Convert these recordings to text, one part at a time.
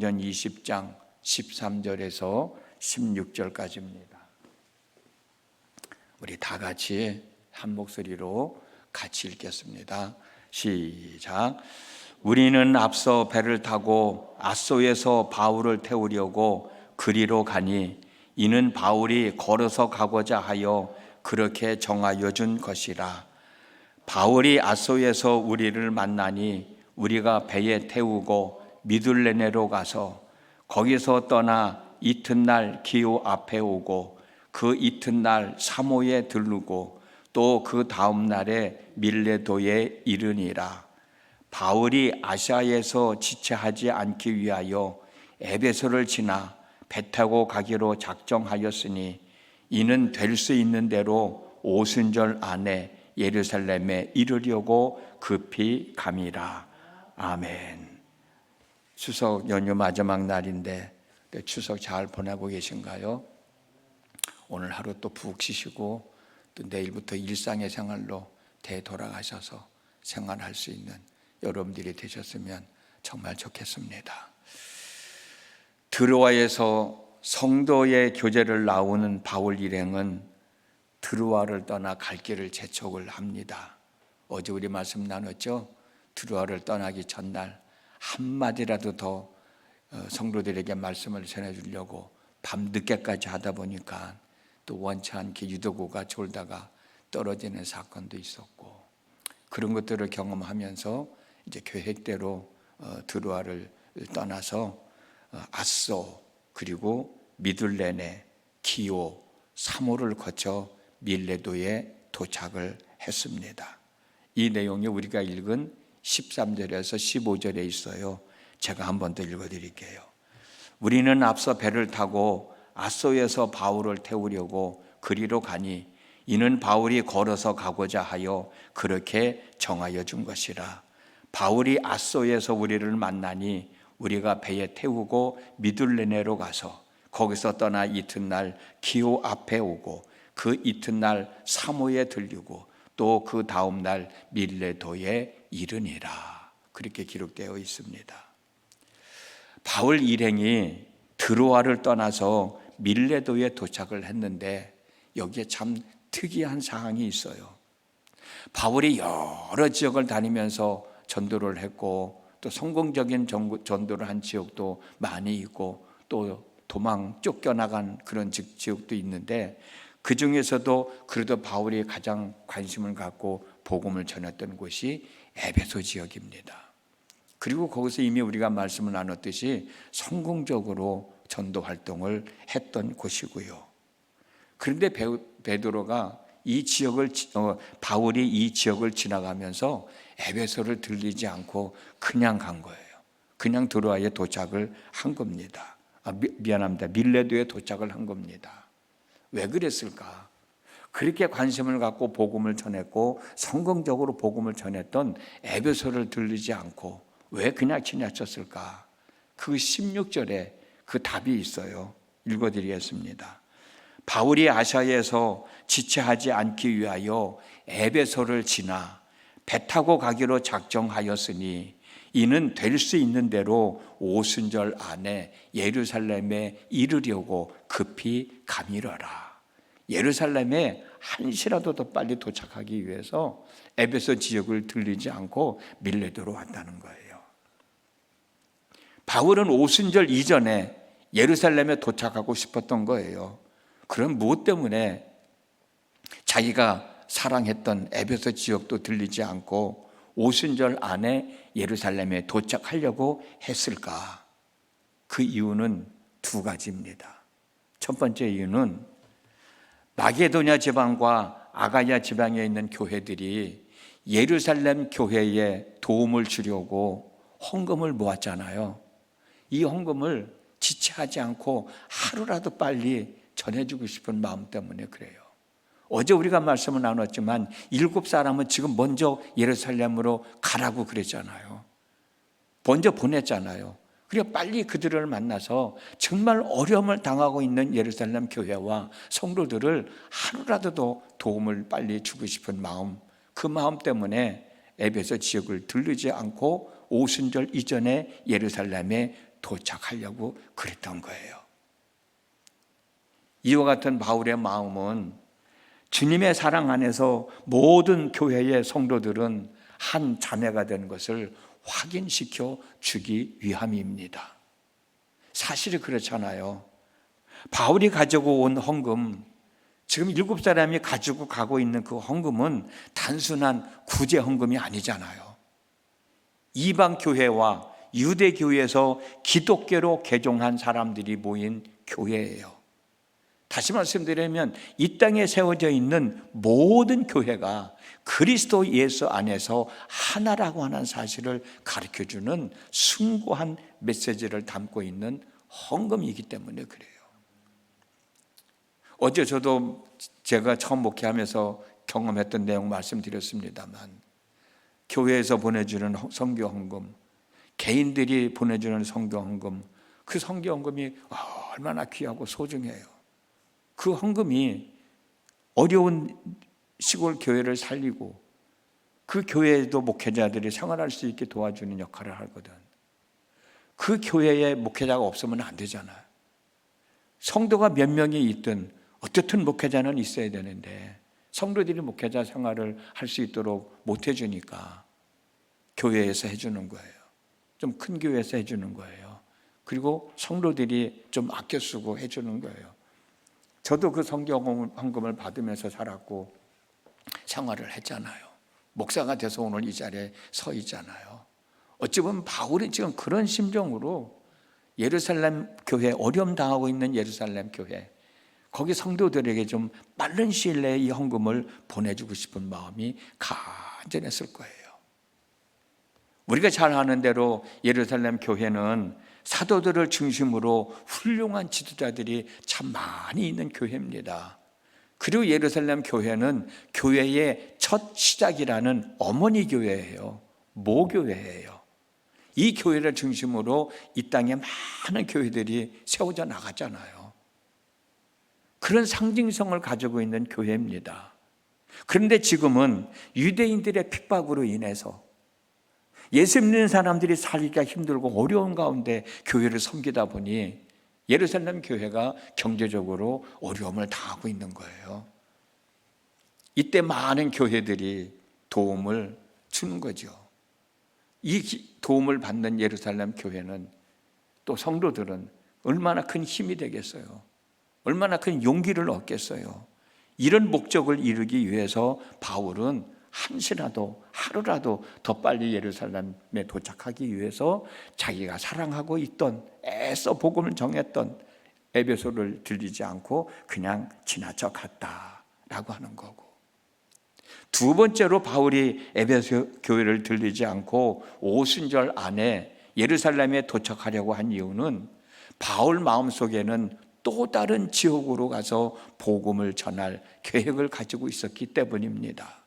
사도행전 20장 13절에서 16절까지입니다. 우리 다 같이 한 목소리로 같이 읽겠습니다. 시작. 우리는 앞서 배를 타고 아소에서 바울을 태우려고 그리로 가니 이는 바울이 걸어서 가고자 하여 그렇게 정하여 준 것이라. 바울이 아소에서 우리를 만나니 우리가 배에 태우고 미둘레네로 가서 거기서 떠나 이튿날 기호 앞에 오고 그 이튿날 사모에 들르고 또 그 다음 날에 밀레도에 이르니라. 바울이 아시아에서 지체하지 않기 위하여 에베소를 지나 배 타고 가기로 작정하였으니 이는 될 수 있는 대로 오순절 안에 예루살렘에 이르려고 급히 감이라. 아멘. 추석 연휴 마지막 날인데 추석 잘 보내고 계신가요? 오늘 하루 또 푹 쉬시고 또 내일부터 일상의 생활로 되돌아가셔서 생활할 수 있는 여러분들이 되셨으면 정말 좋겠습니다. 드로아에서 성도의 교제를 나오는 바울 일행은 드로아를 떠나 갈 길을 재촉을 합니다. 어제 우리 말씀 나눴죠? 드로아를 떠나기 전날 한마디라도 더 어, 성도들에게 말씀을 전해주려고 밤 늦게까지 하다 보니까 또 원치 않게 유도고가 졸다가 떨어지는 사건도 있었고 그런 것들을 경험하면서 이제 계획대로 어, 드로아를 떠나서 어, 아소 그리고 미들레네 기오 사모를 거쳐 밀레도에 도착을 했습니다. 이 내용이 우리가 읽은 13절에서 15절에 있어요. 제가 한 번 더 읽어 드릴게요. 우리는 앞서 배를 타고 아소에서 바울을 태우려고 그리로 가니 이는 바울이 걸어서 가고자 하여 그렇게 정하여 준 것이라. 바울이 아소에서 우리를 만나니 우리가 배에 태우고 미둘레네로 가서 거기서 떠나 이튿날 기호 앞에 오고 그 이튿날 사모에 들리고 또 그 다음 날 밀레도에 이르니라. 그렇게 기록되어 있습니다. 바울 일행이 드로아를 떠나서 밀레도에 도착을 했는데 여기에 참 특이한 상황이 있어요. 바울이 여러 지역을 다니면서 전도를 했고 또 성공적인 전도를 한 지역도 많이 있고 또 도망 쫓겨나간 그런 지역도 있는데 그 중에서도 그래도 바울이 가장 관심을 갖고 복음을 전했던 곳이 에베소 지역입니다. 그리고 거기서 이미 우리가 말씀을 나눴듯이 성공적으로 전도 활동을 했던 곳이고요. 그런데 베드로가 이 지역을 어, 바울이 이 지역을 지나가면서 에베소를 들리지 않고 그냥 간 거예요. 그냥 드로아에 도착을 한 겁니다. 아, 미, 안합니다 밀레도에 도착을 한 겁니다. 왜 그랬을까? 그렇게 관심을 갖고 복음을 전했고 성공적으로 복음을 전했던 에베소를 들리지 않고 왜 그냥 지나쳤을까? 그 16절에 그 답이 있어요. 읽어드리겠습니다. 바울이 아시아에서 지체하지 않기 위하여 에베소를 지나 배 타고 가기로 작정하였으니 이는 될 수 있는 대로 오순절 안에 예루살렘에 이르려고 급히 감이러라. 예루살렘에 한시라도 더 빨리 도착하기 위해서 에베소 지역을 들리지 않고 밀레도로 왔다는 거예요. 바울은 오순절 이전에 예루살렘에 도착하고 싶었던 거예요. 그럼 무엇 때문에 자기가 사랑했던 에베소 지역도 들리지 않고 오순절 안에 예루살렘에 도착하려고 했을까? 그 이유는 두 가지입니다. 첫 번째 이유는 마게도냐 지방과 아가야 지방에 있는 교회들이 예루살렘 교회에 도움을 주려고 헌금을 모았잖아요. 이 헌금을 지체하지 않고 하루라도 빨리 전해주고 싶은 마음 때문에 그래요. 어제 우리가 말씀을 나눴지만 일곱 사람은 지금 먼저 예루살렘으로 가라고 그랬잖아요. 먼저 보냈잖아요. 그래 빨리 그들을 만나서 정말 어려움을 당하고 있는 예루살렘 교회와 성도들을 하루라도 더 도움을 빨리 주고 싶은 마음, 그 마음 때문에 에베소 지역을 들르지 않고 오순절 이전에 예루살렘에 도착하려고 그랬던 거예요. 이와 같은 바울의 마음은 주님의 사랑 안에서 모든 교회의 성도들은 한 자매가 되는 것을 확인시켜 주기 위함입니다. 사실이 그렇잖아요. 바울이 가지고 온 헌금, 지금 일곱 사람이 가지고 가고 있는 그 헌금은 단순한 구제 헌금이 아니잖아요. 이방 교회와 유대 교회에서 기독교로 개종한 사람들이 모인 교회예요. 다시 말씀드리면 이 땅에 세워져 있는 모든 교회가 그리스도 예수 안에서 하나라고 하는 사실을 가르쳐 주는 숭고한 메시지를 담고 있는 헌금이기 때문에 그래요. 어제 저도 제가 처음 목회하면서 경험했던 내용 말씀드렸습니다만 교회에서 보내주는 성교 헌금, 개인들이 보내주는 성교 헌금, 그 성교 헌금이 얼마나 귀하고 소중해요. 그 헌금이 어려운 시골 교회를 살리고 그 교회에도 목회자들이 생활할 수 있게 도와주는 역할을 하거든. 그 교회에 목회자가 없으면 안 되잖아요. 성도가 몇 명이 있든 어떻든 목회자는 있어야 되는데 성도들이 목회자 생활을 할 수 있도록 못 해주니까 교회에서 해주는 거예요. 좀 큰 교회에서 해주는 거예요. 그리고 성도들이 좀 아껴 쓰고 해주는 거예요. 저도 그 성경 헌금을 받으면서 살았고 생활을 했잖아요. 목사가 돼서 오늘 이 자리에 서 있잖아요. 어찌 보면 바울이 지금 그런 심정으로 예루살렘 교회 어려움 당하고 있는 예루살렘 교회 거기 성도들에게 좀 빠른 시일 내에 이 헌금을 보내주고 싶은 마음이 간절했을 거예요. 우리가 잘 아는 대로 예루살렘 교회는 사도들을 중심으로 훌륭한 지도자들이 참 많이 있는 교회입니다. 그리고 예루살렘 교회는 교회의 첫 시작이라는 어머니 교회예요. 모교회예요. 이 교회를 중심으로 이 땅에 많은 교회들이 세워져 나갔잖아요. 그런 상징성을 가지고 있는 교회입니다. 그런데 지금은 유대인들의 핍박으로 인해서 예수 믿는 사람들이 살기가 힘들고 어려운 가운데 교회를 섬기다 보니 예루살렘 교회가 경제적으로 어려움을 당하고 있는 거예요. 이때 많은 교회들이 도움을 주는 거죠. 이 도움을 받는 예루살렘 교회는 또 성도들은 얼마나 큰 힘이 되겠어요. 얼마나 큰 용기를 얻겠어요. 이런 목적을 이루기 위해서 바울은 한시라도 하루라도 더 빨리 예루살렘에 도착하기 위해서 자기가 사랑하고 있던 애써 복음을 정했던 에베소를 들리지 않고 그냥 지나쳐 갔다라고 하는 거고 두 번째로 바울이 에베소 교회를 들리지 않고 오순절 안에 예루살렘에 도착하려고 한 이유는 바울 마음속에는 또 다른 지옥으로 가서 복음을 전할 계획을 가지고 있었기 때문입니다.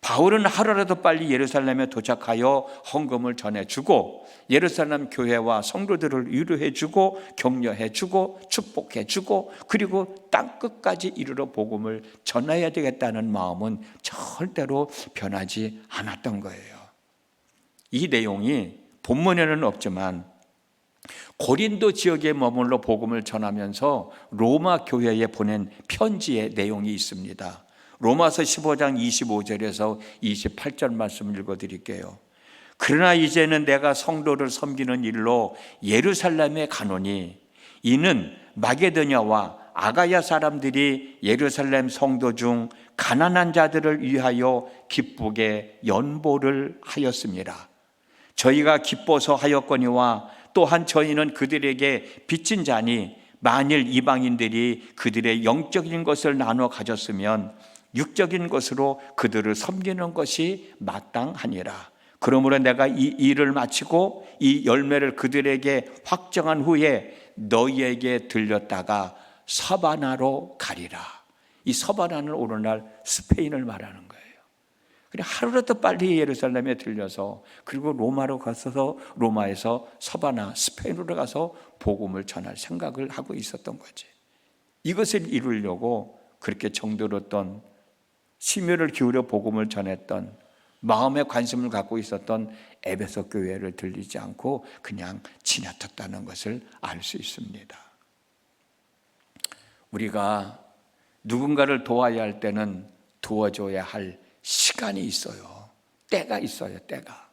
바울은 하루라도 빨리 예루살렘에 도착하여 헌금을 전해주고 예루살렘 교회와 성도들을 위로해주고 격려해주고 축복해주고 그리고 땅 끝까지 이르러 복음을 전해야 되겠다는 마음은 절대로 변하지 않았던 거예요. 이 내용이 본문에는 없지만 고린도 지역에 머물러 복음을 전하면서 로마 교회에 보낸 편지의 내용이 있습니다. 로마서 15장 25절에서 28절 말씀 읽어 드릴게요. 그러나 이제는 내가 성도를 섬기는 일로 예루살렘에 가노니 이는 마게도냐와 아가야 사람들이 예루살렘 성도 중 가난한 자들을 위하여 기쁘게 연보를 하였습니다. 저희가 기뻐서 하였거니와 또한 저희는 그들에게 빚진 자니 만일 이방인들이 그들의 영적인 것을 나눠 가졌으면 육적인 것으로 그들을 섬기는 것이 마땅하니라. 그러므로 내가 이 일을 마치고 이 열매를 그들에게 확정한 후에 너희에게 들렸다가 서바나로 가리라. 이 서바나는 오늘날 스페인을 말하는 거예요. 그래 하루라도 빨리 예루살렘에 들려서 그리고 로마로 가서 로마에서 서바나 스페인으로 가서 복음을 전할 생각을 하고 있었던 거지. 이것을 이루려고 그렇게 정들었던 심혈을 기울여 복음을 전했던 마음에 관심을 갖고 있었던 에베소 교회를 들리지 않고 그냥 지나쳤다는 것을 알 수 있습니다. 우리가 누군가를 도와야 할 때는 도와줘야 할 시간이 있어요. 때가 있어요, 때가.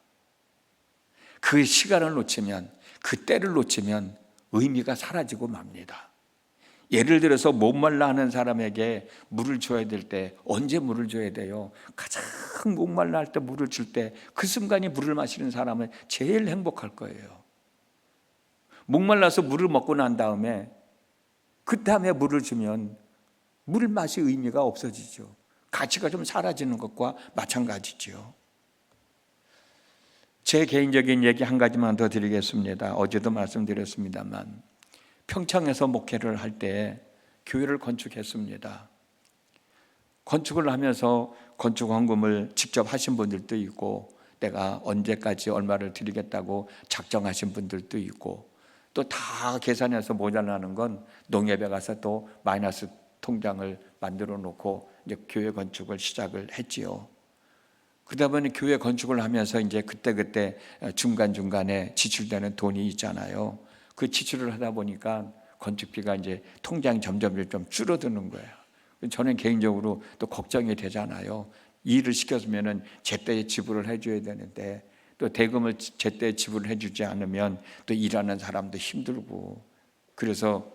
그 시간을 놓치면, 그 때를 놓치면 의미가 사라지고 맙니다. 예를 들어서 목말라 하는 사람에게 물을 줘야 될 때 언제 물을 줘야 돼요? 가장 목말라 할 때 물을 줄 때 그 순간이 물을 마시는 사람은 제일 행복할 거예요. 목말라서 물을 먹고 난 다음에 그 다음에 물을 주면 물 맛이 의미가 없어지죠. 가치가 좀 사라지는 것과 마찬가지죠. 제 개인적인 얘기 한 가지만 더 드리겠습니다. 어제도 말씀드렸습니다만 평창에서 목회를 할 때 교회를 건축했습니다. 건축을 하면서 건축 헌금을 직접 하신 분들도 있고 내가 언제까지 얼마를 드리겠다고 작정하신 분들도 있고 또 다 계산해서 모자라는 건 농협에 가서 또 마이너스 통장을 만들어 놓고 이제 교회 건축을 시작을 했지요. 그러다 보니 교회 건축을 하면서 이제 그때그때 중간중간에 지출되는 돈이 있잖아요. 그 지출을 하다 보니까 건축비가 이제 통장 점점 좀 줄어드는 거예요. 저는 개인적으로 또 걱정이 되잖아요. 일을 시켰으면은 제때에 지불을 해줘야 되는데 또 대금을 제때 지불을 해주지 않으면 또 일하는 사람도 힘들고 그래서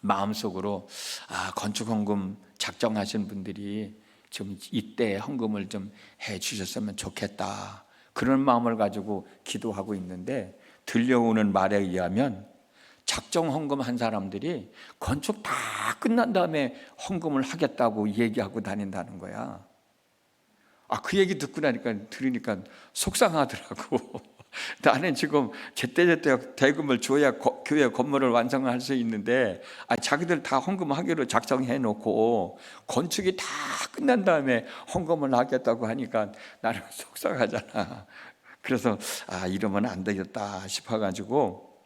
마음속으로 아 건축 헌금 작정하신 분들이 좀 이때 헌금을 좀 해주셨으면 좋겠다 그런 마음을 가지고 기도하고 있는데 들려오는 말에 의하면 작정 헌금한 사람들이 건축 다 끝난 다음에 헌금을 하겠다고 얘기하고 다닌다는 거야. 아, 그 얘기 듣고 나니까 들으니까 속상하더라고. 나는 지금 제때제때 대금을 줘야 거, 교회 건물을 완성할 수 있는데 아, 자기들 다 헌금하기로 작정해 놓고 건축이 다 끝난 다음에 헌금을 하겠다고 하니까 나는 속상하잖아. 그래서 아 이러면 안 되겠다 싶어가지고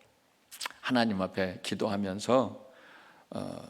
하나님 앞에 기도하면서 어,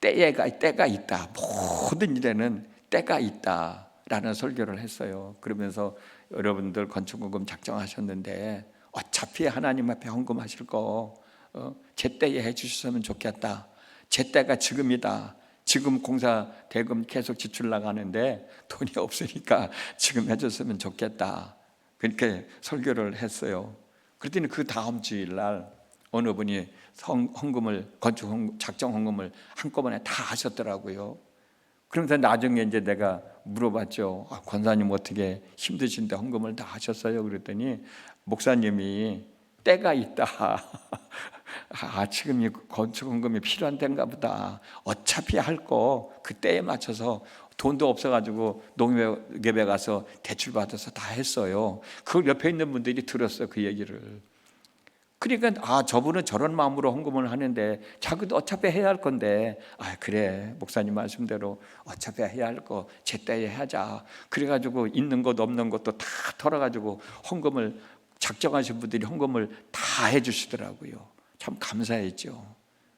때가 때가 있다. 모든 일에는 때가 있다라는 설교를 했어요. 그러면서 여러분들 건축헌금 작정하셨는데 어차피 하나님 앞에 헌금하실 거 어, 제때에 해주셨으면 좋겠다. 제때가 지금이다. 지금 공사 대금 계속 지출 나가는데 돈이 없으니까 지금 해줬으면 좋겠다. 그렇게 설교를 했어요. 그랬더니 그 다음 주일 날 어느 분이 헌금을 건축 작정 헌금을 한꺼번에 다 하셨더라고요. 그러면서 나중에 이제 내가 물어봤죠. 아, 권사님 어떻게 힘드신데 헌금을 다 하셨어요? 그랬더니 목사님이 때가 있다. 아, 지금 이 건축 헌금이 필요한 때인가 보다. 어차피 할 거 그때에 맞춰서 돈도 없어가지고 농협에 가서 대출 받아서 다 했어요. 그걸 옆에 있는 분들이 들었어 그 얘기를. 그러니까 아 저분은 저런 마음으로 헌금을 하는데 자기도 어차피 해야 할 건데 아 그래 목사님 말씀대로 어차피 해야 할 거 제때에 하자. 그래가지고 있는 것 없는 것도 다 털어가지고 헌금을 작정하신 분들이 헌금을 다 해주시더라고요. 참 감사했죠.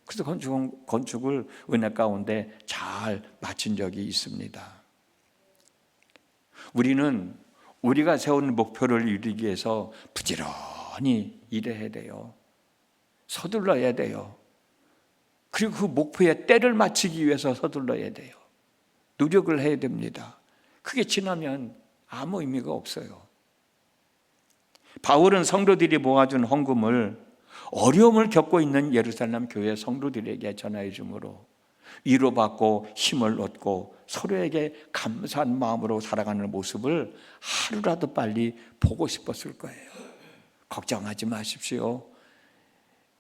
그래서 건축, 건축을 은혜 가운데 잘 마친 적이 있습니다. 우리는 우리가 세운 목표를 이루기 위해서 부지런히 일해야 돼요. 서둘러야 돼요. 그리고 그 목표에 때를 맞추기 위해서 서둘러야 돼요. 노력을 해야 됩니다. 그게 지나면 아무 의미가 없어요. 바울은 성도들이 모아준 헌금을 어려움을 겪고 있는 예루살렘 교회 성도들에게 전하여 주므로 위로받고 힘을 얻고 서로에게 감사한 마음으로 살아가는 모습을 하루라도 빨리 보고 싶었을 거예요. 걱정하지 마십시오.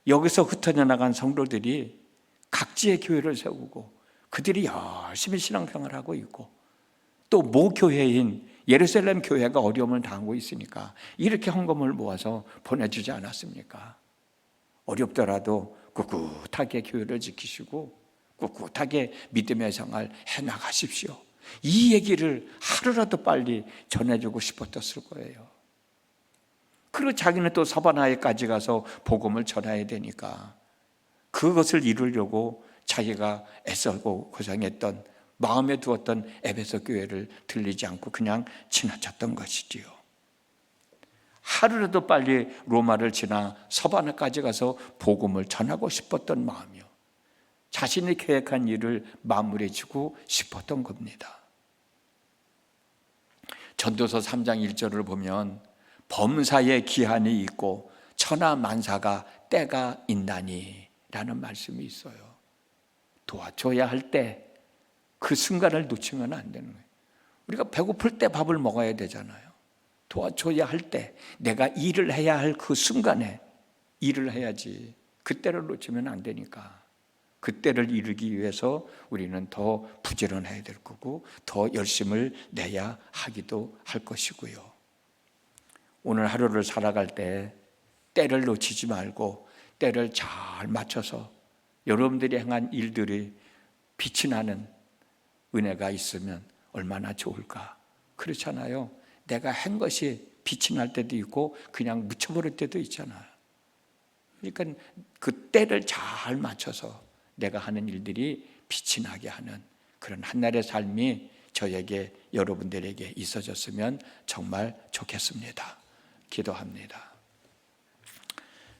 여기서 흩어져 나간 성도들이 각지의 교회를 세우고 그들이 열심히 신앙생활하고 있고 또 모교회인 예루살렘 교회가 어려움을 당하고 있으니까 이렇게 헌금을 모아서 보내주지 않았습니까? 어렵더라도 꿋꿋하게 교회를 지키시고 꿋꿋하게 믿음의 생활 해 나가십시오. 이 얘기를 하루라도 빨리 전해주고 싶었을 거예요. 그리고 자기는 또 사바나에까지 가서 복음을 전해야 되니까 그것을 이루려고 자기가 애쓰고 고생했던 마음에 두었던 에베소 교회를 들리지 않고 그냥 지나쳤던 것이지요. 하루라도 빨리 로마를 지나 서바나까지 가서 복음을 전하고 싶었던 마음이요. 자신이 계획한 일을 마무리해 주고 싶었던 겁니다. 전도서 3장 1절을 보면 범사에 기한이 있고 천하 만사가 때가 있나니 라는 말씀이 있어요. 도와줘야 할 때 그 순간을 놓치면 안 되는 거예요. 우리가 배고플 때 밥을 먹어야 되잖아요. 도와줘야 할 때 내가 일을 해야 할 그 순간에 일을 해야지 그때를 놓치면 안 되니까 그때를 이루기 위해서 우리는 더 부지런해야 될 거고 더 열심을 내야 하기도 할 것이고요. 오늘 하루를 살아갈 때 때를 놓치지 말고 때를 잘 맞춰서 여러분들이 행한 일들이 빛이 나는 은혜가 있으면 얼마나 좋을까. 그렇잖아요. 내가 한 것이 빛이 날 때도 있고 그냥 묻혀버릴 때도 있잖아요. 그러니까 그 때를 잘 맞춰서 내가 하는 일들이 빛이 나게 하는 그런 한날의 삶이 저에게 여러분들에게 있어졌으면 정말 좋겠습니다. 기도합니다.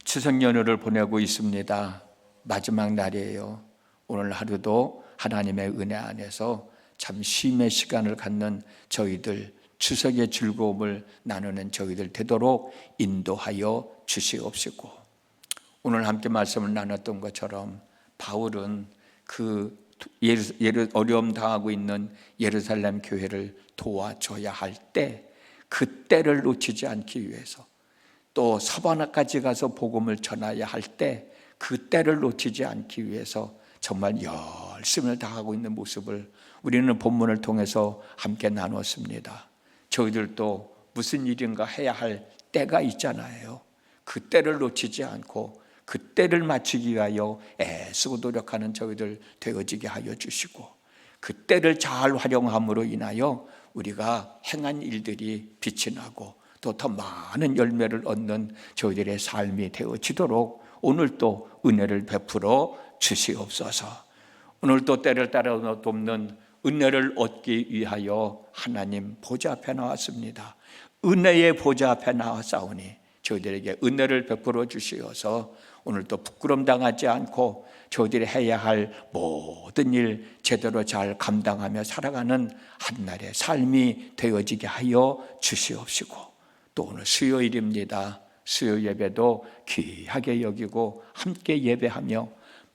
추석 연휴를 보내고 있습니다. 마지막 날이에요. 오늘 하루도 하나님의 은혜 안에서 참 쉼의 시간을 갖는 저희들 추석의 즐거움을 나누는 저희들 되도록 인도하여 주시옵시고 오늘 함께 말씀을 나눴던 것처럼 바울은 그 예루, 어려움 당하고 있는 예루살렘 교회를 도와줘야 할 때 그때를 놓치지 않기 위해서 또 서바나까지 가서 복음을 전해야 할 때 그때를 놓치지 않기 위해서 정말 열심을 다하고 있는 모습을 우리는 본문을 통해서 함께 나눴습니다. 저희들도 무슨 일인가 해야 할 때가 있잖아요. 그 때를 놓치지 않고 그 때를 맞추기 위하여 애쓰고 노력하는 저희들 되어지게 하여 주시고 그 때를 잘 활용함으로 인하여 우리가 행한 일들이 빛이 나고 또 더 많은 열매를 얻는 저희들의 삶이 되어지도록 오늘 또 은혜를 베풀어 주시옵소서. 오늘 또 때를 따라 돕는 은혜를 얻기 위하여 하나님 보좌 앞에 나왔습니다. 은혜의 보좌 앞에 나왔사오니 저희들에게 은혜를 베풀어 주시어서 오늘도 부끄럼 당하지 않고 저희들이 해야 할 모든 일 제대로 잘 감당하며 살아가는 한날의 삶이 되어지게 하여 주시옵시고 또 오늘 수요일입니다. 수요 예배도 귀하게 여기고 함께 예배하며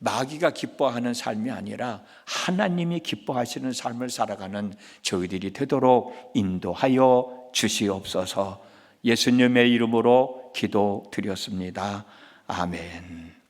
마귀가 기뻐하는 삶이 아니라 하나님이 기뻐하시는 삶을 살아가는 저희들이 되도록 인도하여 주시옵소서 예수님의 이름으로 기도 드렸습니다. 아멘.